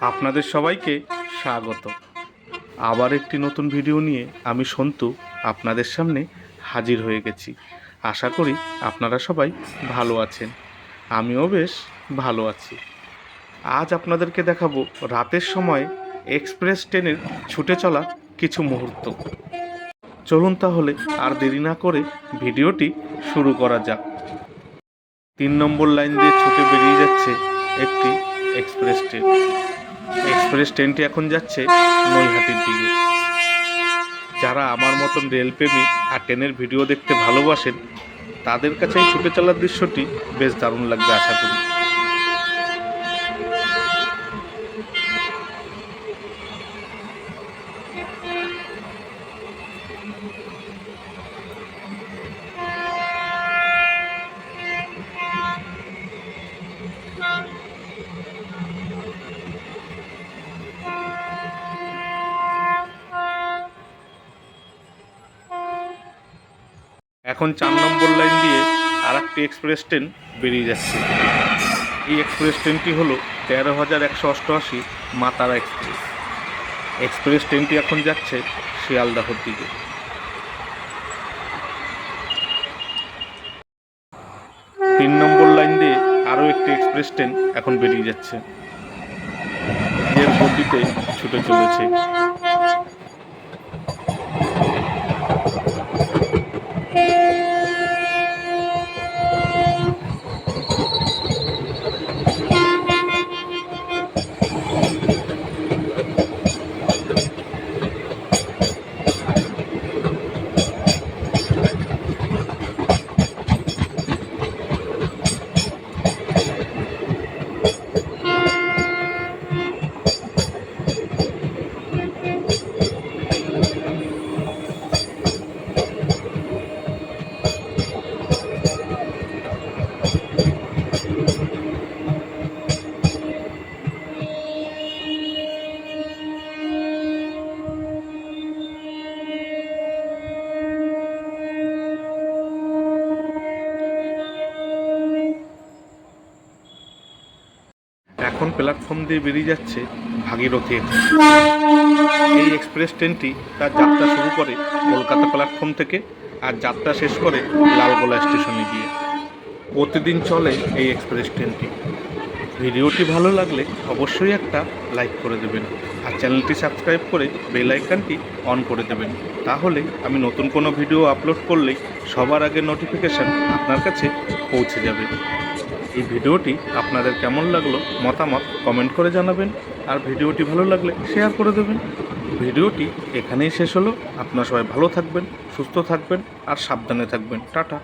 আপনাদের সবাইকে স্বাগত। আবার একটি নতুন ভিডিও নিয়ে আমি সন্তু আপনাদের সামনে হাজির হয়ে গেছি। আশা করি আপনারা সবাই ভালো আছেন। আমিও বেশ ভালো আছি। আজ আপনাদেরকে দেখাবো রাতের সময় এক্সপ্রেস ট্রেনের ছুটে চলা কিছু মুহূর্ত। চলুন তাহলে আর দেরি না করে ভিডিওটি শুরু করা যাক। তিন নম্বর লাইন দিয়ে ছুটে বেরিয়ে যাচ্ছে একটি এক্সপ্রেস ট্রেন। এক্সপ্রেস ট্রেনটি এখন যাচ্ছে নৈহাটির দিকে। যারা আমার মতন রেলপ্রেমী আর ট্রেনের ভিডিও দেখতে ভালোবাসেন, তাদের কাছে এই ছুটে চলার দৃশ্যটি বেশ দারুণ লাগবে আশা করি। এখন চার নম্বর লাইন দিয়ে আর একটি এক্সপ্রেস ট্রেন বেরিয়ে যাচ্ছে। এই এক্সপ্রেস ট্রেনটি হলো তেরো হাজার একশো অষ্টআশি মাতারা এক্সপ্রেস এক্সপ্রেস ট্রেনটি এখন যাচ্ছে শিয়ালদাহর দিকে। তিন নম্বর লাইন দিয়ে আরও একটি এক্সপ্রেস ট্রেন এখন বেরিয়ে যাচ্ছে। এর গতিতে ছুটে চলেছে। এখন প্ল্যাটফর্ম দিয়ে বেরিয়ে যাচ্ছে ভাগীরথী এই এক্সপ্রেস ট্রেনটি তার যাত্রা শুরু করে কলকাতা প্ল্যাটফর্ম থেকে আর যাত্রা শেষ করে লালগোলা স্টেশনে গিয়ে। প্রতিদিন চলে এই এক্সপ্রেস ট্রেনটি। ভিডিওটি ভালো লাগলে অবশ্যই একটা লাইক করে দেবেন আর চ্যানেলটি সাবস্ক্রাইব করে বেল আইকনটি অন করে দেবেন। তাহলে আমি নতুন কোনো ভিডিও আপলোড করলেই সবার আগে নোটিফিকেশান আপনার কাছে পৌঁছে যাবে। এই ভিডিওটি আপনাদের কেমন লাগল মতামত কমেন্ট করে জানাবেন, আর ভিডিওটি ভালো লাগলে শেয়ার করে দেবেন। ভিডিওটি এখানেই শেষ হলো। আপনারা সবাই ভালো থাকবেন, সুস্থ থাকবেন, আর সাবধানে থাকবেন। টাটা।